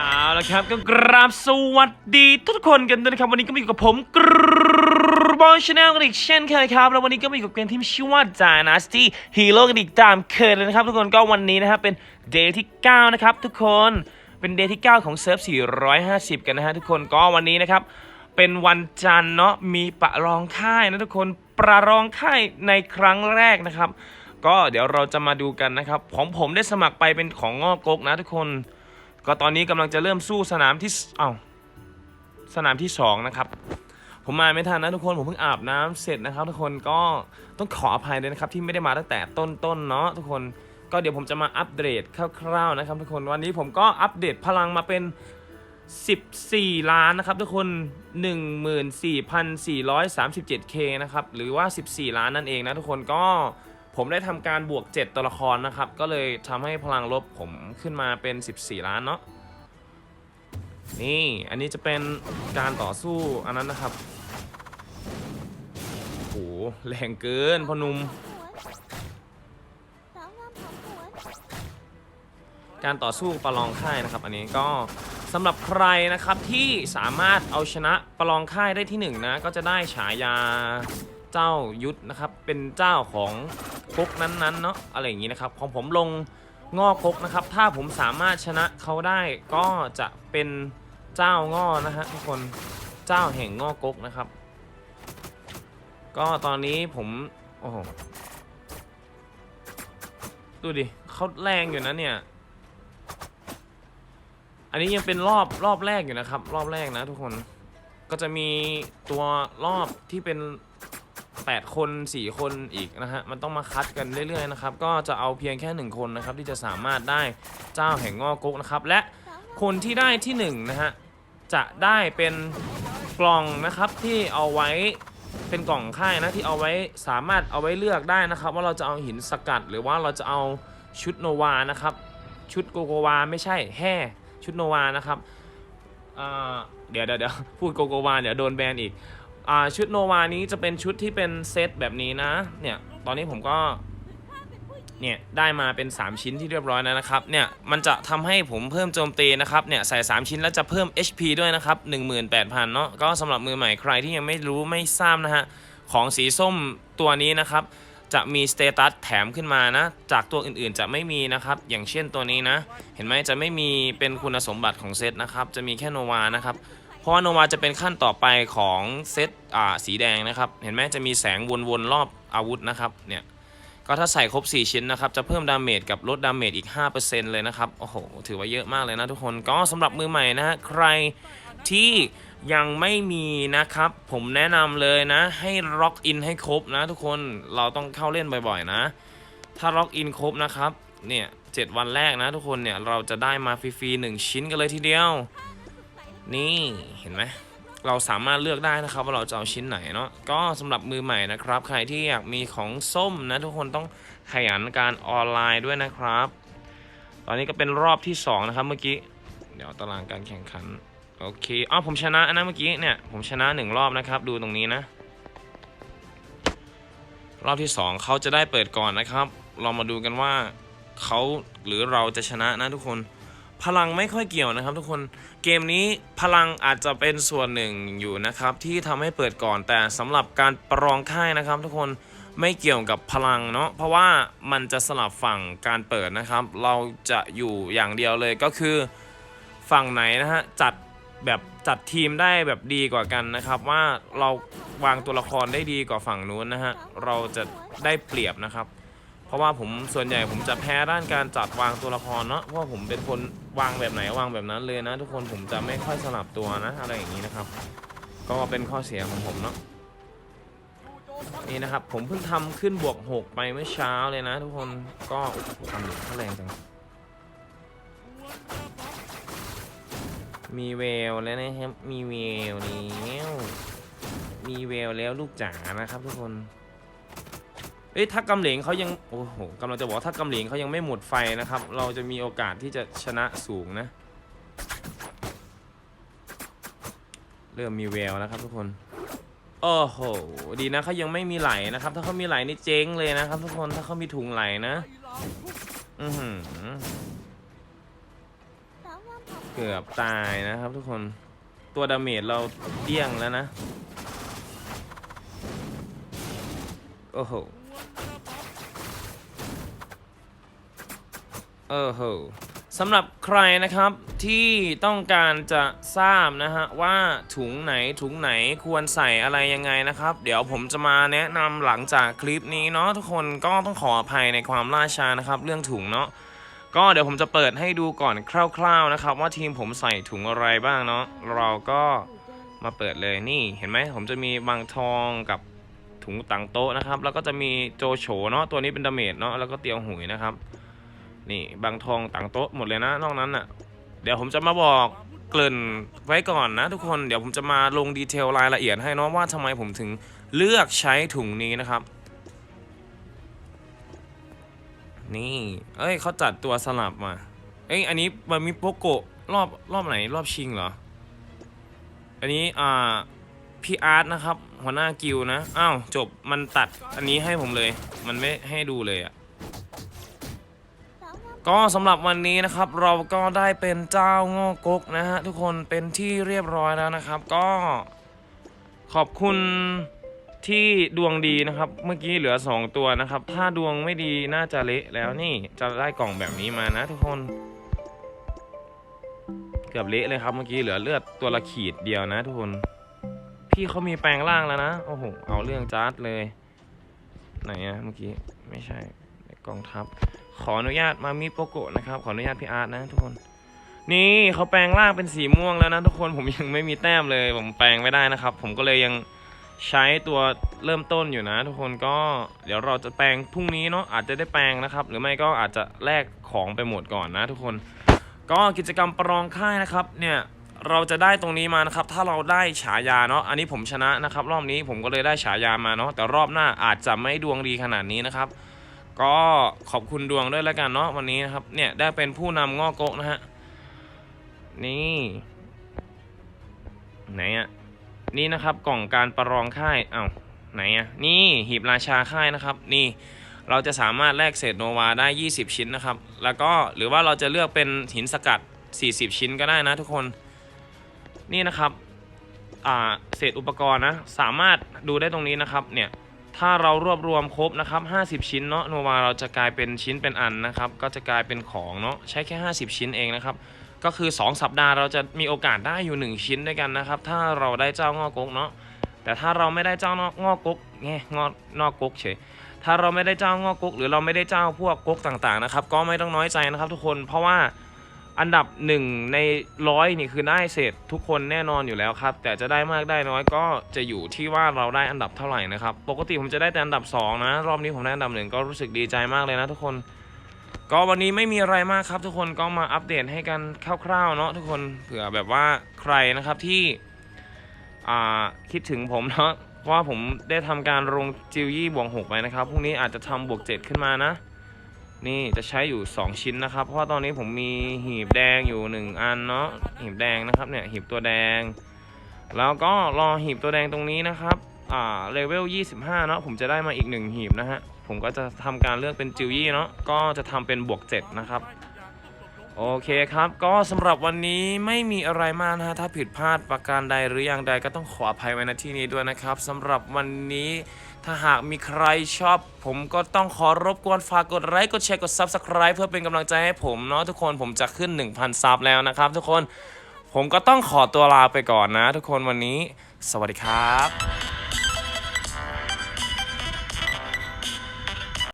เอาละครับก็กราบสวัสดีทุกคนกันด้วยนะครับ วันนี้ก็มาอยู่กับผมกรบอลชาแนลกันอีกเช่นเคยครับ แล้ววันนี้ก็มาอยู่กับเกมที่มีชื่อว่า Dynasty Hero กันอีกตามเคยเลยนะครับ ทุกคนก็วันนี้นะครับเป็นเดย์ที่ 9 นะครับ ทุกคนเป็นเดย์ที่ 9 ของเซิร์ฟ 450 กันนะฮะทุกคนก็วันนี้นะครับ เป็นวันจันทร์เนาะมีประลองค่ายนะทุกคนประลองค่ายในครั้งแรกนะครับ ก็เดี๋ยวเราจะมาดูกันนะครับของผมได้สมัครไปเป็นของงอกกนะทุกคน ก็ตอนนี้กำลังจะเริ่มสู้สนามที่เอ้าสนามที่สองนะครับผมมาไม่ทันนะทุกคนผมเพิ่งอาบน้ำเสร็จนะครับ ทุกคนก็ต้องขออภัยด้วยนะครับที่ไม่ได้มาตั้งแต่ต้นๆเนาะทุกคนก็เดี๋ยวผมจะมาอัปเดตคร่าวๆนะครับ ทุกคนวันนี้ผมก็อัปเดตพลังมาเป็น 14 ล้านนะครับ ทุกคน 14,437k นะครับหรือว่า 14 ล้านนั่นเองนะทุกคนก็ ผมได้ทำการบวก 7 ตัวละครนะครับ ก็เลยทำให้พลังลบผมขึ้นมาเป็น 14 ล้านเนาะนี่อันนี้จะเป็นการต่อสู้อันนั้นนะครับโอ้โหแรงเกินพอนุม การต่อสู้ประลองค่ายนะครับ อันนี้ก็สำหรับใครนะครับที่สามารถเอาชนะประลองค่ายได้ที่หนึ่งนะ ก็จะได้ฉายา เจ้ายุทธนะครับ เป็นเจ้าของก๊กนั้นๆเนาะอะไรอย่างนี้นะครับ ของผมลงงอกก๊กนะครับ ถ้าผมสามารถชนะเขาได้ก็จะเป็นเจ้างอนะฮะทุกคนเจ้าแห่งงอกก๊กนะครับ ก็ตอนนี้ผมโอ้โหดูดิเขาแรงอยู่นะเนี่ย อันนี้ยังเป็นรอบรอบแรกอยู่นะครับ รอบแรกนะทุกคน ก็จะมีตัวรอบที่เป็น 8 คน 4 คนอีกนะฮะ มันต้องมาคัดกันเรื่อยๆนะครับ ก็จะเอาเพียงแค่ 1 คนนะครับ ที่จะสามารถได้เจ้าแห่งงอกกนะครับ และคนที่ได้ที่1นะฮะ จะได้เป็นกล่องนะครับที่เอาไว้เป็นกล่องค่ายนะที่เอาไว้สามารถเอาไว้เลือกได้นะครับ ว่าเราจะเอาหินสกัด หรือว่าเราจะเอาชุดโนวานะครับ ชุดโกโกวาไม่ใช่แห่ชุดโนวานะครับเเดี๋ยวเดี๋ยวพูดโกโกวาเดี๋ยวโดนแบนอีก อ่าชุดโนวานี้จะเป็นชุดที่เป็นเซตแบบนี้นะ เนี่ยตอนนี้ผมก็เนี่ยได้มาเป็น 3 ชิ้นที่เรียบร้อยแล้วนะครับเนี่ยมันจะทำให้ผมเพิ่มโจมตีนะครับเนี่ยใส่ 3 ชิ้นแล้วจะเพิ่ม HP ด้วยนะครับ18,000เนาะก็สำหรับมือใหม่ใครที่ยังไม่รู้ไม่ทราบนะฮะของสีส้มตัวนี้นะครับ จะมีสเตตัสแถมขึ้นมานะ จากตัวอื่นๆจะไม่มีนะครับ อย่างเช่นตัวนี้นะ เห็นไหมจะไม่มีเป็นคุณสมบัติของเซตนะครับ จะมีแค่โนวานะครับ ราะว่าโนวาจะเป็นขั้นต่อไปของเซตอ่าสีแดงนะครับ เห็นไหมจะมีแสงวนๆรอบอาวุธนะครับเนี่ยก็ถ้าใส่ครบ 4 ชิ้นนะครับ จะเพิ่มดาเมจกับลดดาเมจอีก 5%เลยนะครับ โอ้โห ถือว่าเยอะมากเลยนะทุกคน ก็สำหรับมือใหม่นะฮะ ใครที่ยังไม่มีนะครับ ผมแนะนำเลยนะ ให้ล็อกอินให้ครบนะทุกคน เราต้องเข้าเล่นบ่อยๆนะ ถ้าล็อกอินครบนะครับ เนี่ยเจ็ดวันแรกนะทุกคนเนี่ย เราจะได้มาฟรีๆหนึ่งชิ้นกันเลยทีเดียว นี่เห็นไหมเราสามารถเลือกได้นะครับว่าเราจะเอาชิ้นไหนเนาะก็สำหรับมือใหม่นะครับ ใครที่อยากมีของส้มนะทุกคนต้องขยันการออนไลน์ด้วยนะครับ ตอนนี้ก็เป็นรอบที่2นะครับเมื่อกี้เดี๋ยวตารางการแข่งขันโอเคอ้าวผมชนะนะเมื่อกี้เนี่ยผมชนะหนึ่งรอบนะครับ ดูตรงนี้นะ รอบที่ 2เขาจะได้เปิดก่อนนะครับ เรามาดูกันว่าเขาหรือเราจะชนะนะทุกคน พลังไม่ค่อยเกี่ยวนะครับ ทุกคนเกมนี้พลังอาจจะเป็นส่วนหนึ่งอยู่นะครับ ที่ทำให้เปิดก่อนแต่สำหรับการประลองค่ายนะครับ ทุกคนไม่เกี่ยวกับพลังเนาะเพราะว่ามันจะสลับฝั่งการเปิดนะครับ เราจะอยู่อย่างเดียวเลยก็คือฝั่งไหนนะฮะจัดแบบจัดทีมได้แบบดีกว่ากันนะครับ ว่าเราวางตัวละครได้ดีกว่าฝั่งนู้นนะฮะเราจะได้เปรียบนะครับ เพราะว่าผมส่วนใหญ่ผมจะแพ้ด้านการจัดวางตัวละครเนาะเพราะว่าผมเป็นคนวางแบบไหนวางแบบนั้นเลยนะ ทุกคนผมจะไม่ค่อยสลับตัวนะอะไรอย่างนี้นะครับ ก็เป็นข้อเสียของผมเนาะนี่นะครับผมเพิ่งทำขึ้นบวก 6 ไปเมื่อเช้าเลยนะ ทุกคนก็ทำหนึ่งเขาแรงจังมีเวลแล้วนะครับ มีเวลแล้วมีเวลแล้วลูกจ๋านะครับทุกคน อ้ยถ้ากำเหลงเขายังโอ้โหกำลังจะบอกถ้ากำเหลงเขายังไม่หมดไฟนะครับ เราจะมีโอกาสที่จะชนะสูงนะ เริ่มมีแววแล้วครับทุกคนโอ้โหดีนะเขายังไม่มีไหลนะครับ ถ้าเขามีไหลนี่เจ๊งเลยนะครับทุกคนถ้าเขามีถุงไหลนะอือหือเกือบตายนะครับทุกคนตัวดาเมจเราเดี้ยงแล้วนะโอ้โห เออโหสำหรับใครนะครับที่ต้องการจะทราบนะฮะว่าถุงไหนถุงไหนควรใส่อะไรยังไงนะครับ เดี๋ยวผมจะมาแนะนำหลังจากคลิปนี้เนาะทุกคนก็ต้องขออภัยในความล่าช้านะครับเรื่องถุงเนาะก็เดี๋ยวผมจะเปิดให้ดูก่อนคร่าว ๆนะครับ ว่าทีมผมใส่ถุงอะไรบ้างเนาะเราก็มาเปิดเลยนี่เห็นไหมผมจะมีบางทองกับถุงตังโต๊ะนะครับ แล้วก็จะมีโจโฉเนาะตัวนี้เป็นดาเมจเนาะแล้วก็เตียวหุยนะครับ นี่บางทองต่างโต๊ะหมดเลยนะนอกนั้นอะ เดี๋ยวผมจะมาบอกเกริ่นไว้ก่อนนะทุกคนเดี๋ยวผมจะมาลงดีเทลรายละเอียดให้เนาะว่าทำไมผมถึงเลือกใช้ถุงนี้นะครับ นี่ เอ้ยเขาจัดตัวสลับมา เอ้ยอันนี้มันมีโปโกะรอบรอบไหนรอบชิงเหรอ อันนี้อ่าพี่อาร์ตนะครับ หัวหน้ากิลด์นะ อ้าวจบมันตัดอันนี้ให้ผมเลย มันไม่ให้ดูเลยอะ ก็สำหรับวันนี้นะครับเราก็ได้เป็นเจ้าง่กกนะฮะทุกคนเป็นที่เรียบร้อยแล้วนะครับ ก็ขอบคุณที่ดวงดีนะครับ เมื่อกี้เหลือ 2 ตัวนะครับ ถ้าดวงไม่ดีน่าจะเละแล้วนี่จะได้กล่องแบบนี้มานะทุกคน เกือบเละเลยครับเมื่อกี้เหลือเลือดตัวละขีดเดียวนะทุกคน พี่เขามีแปลงร่างแล้วนะโอ้โหเอาเรื่องจัดเลย ไหนอะเมื่อกี้ไม่ใช่กองทัพ ขออนุญาตมามิโปโกะนะครับ ขออนุญาตพี่อาร์ตนะทุกคน นี่เขาแปลงร่างเป็นสีม่วงแล้วนะทุกคนผมยังไม่มีแต้มเลย ผมแปลงไม่ได้นะครับ ผมก็เลยยังใช้ตัวเริ่มต้นอยู่นะ ทุกคนก็เดี๋ยวเราจะแปลงพรุ่งนี้เนาะอาจจะได้แปลงนะครับ หรือไม่ก็อาจจะแลกของไปหมดก่อนนะ ทุกคน ก็กิจกรรมประลองค่ายนะครับ เนี่ยเราจะได้ตรงนี้มานะครับ ถ้าเราได้ฉายาเนาะอันนี้ผมชนะนะครับ รอบนี้ผมก็เลยได้ฉายามาเนาะแต่รอบหน้าอาจจะไม่ดวงดีขนาดนี้นะครับ ก็ขอบคุณดวงด้วยแล้วกันเนาะวันนี้นะครับ เนี่ยได้เป็นผู้นำง้อโกะนะฮะ นี่ ไหนอะนี่นะครับกล่องการประลองค่ายอ้าไหนอะนี่หีบราชาค่ายนะครับ นี่เราจะสามารถแลกเศษโนวาได้ 20 ชิ้นนะครับ แล้วก็หรือว่าเราจะเลือกเป็นหินสกัด 40 ชิ้นก็ได้นะทุกคน นี่นะครับอ่าเศษอุปกรณ์นะ สามารถดูได้ตรงนี้นะครับ เนี่ย ถ้าเรารวบรวมครบนะครับ 50 ชิ้นเนาะโนวาเราจะกลายเป็นชิ้นเป็นอันนะครับ ก็จะกลายเป็นของเนาะใช้แค่ 50 ชิ้นเองนะครับ ก็คือ 2 สัปดาห์เราจะมีโอกาสได้อยู่ 1 ชิ้นด้วยกันนะครับ ถ้าเราได้เจ้างอกกเนาะแต่ถ้าเราไม่ได้เจ้างอกงอกกแง่งอนอกกกเฉยถ้าเราไม่ได้เจ้างอกกหรือเราไม่ได้เจ้าพวกกกต่างๆนะครับ ก็ไม่ต้องน้อยใจนะครับทุกคนเพราะว่า อันดับหนึ่งในร้อยนี่คือได้เศษทุกคนแน่นอนอยู่แล้วครับ แต่จะได้มากได้น้อยก็จะอยู่ที่ว่าเราได้อันดับเท่าไหร่นะครับ ปกติผมจะได้แต่อันดับสองนะ รอบนี้ผมได้อันดับหนึ่งก็รู้สึกดีใจมากเลยนะทุกคน ก็วันนี้ไม่มีอะไรมากครับ ทุกคนก็มาอัปเดตให้กันคร่าวๆเนาะทุกคนเผื่อแบบว่าใครนะครับที่คิดถึงผมเนาะว่าผมได้ทำการลงจิวยี่บวกหกไปนะครับพรุ่งนี้อาจจะทำบวกเจ็ดขึ้นมานะ นี่จะใช้อยู่ 2 ชิ้นนะครับ เพราะว่าตอนนี้ผมมีหีบแดงอยู่ 1 อันเนาะหีบแดงนะครับเนี่ยหีบตัวแดง แล้วก็รอหีบตัวแดงตรงนี้นะครับอ่าเลเวล 25 เนาะผมจะได้มาอีก 1 หีบนะฮะผมก็จะทำการเลือกเป็นจิวยี่เนาะก็จะทำเป็นบวก 7 นะครับ โอเคครับ ก็สำหรับวันนี้ไม่มีอะไรมากนะฮะถ้าผิดพลาดประการใดหรืออย่างใดก็ต้องขออภัยไว้ณที่นี้ด้วยนะครับสำหรับวันนี้ถ้าหากมีใครชอบ ผมก็ต้องขอรบกวนฝากกดไลค์กดแชร์กด Subscribe เพื่อเป็นกำลังใจให้ผมเนาะทุกคนผมจะขึ้น 1,000 ซับแล้วนะครับ ทุกคนผมก็ต้องขอตัวลาไปก่อนนะ ทุกคนวันนี้ สวัสดีครับ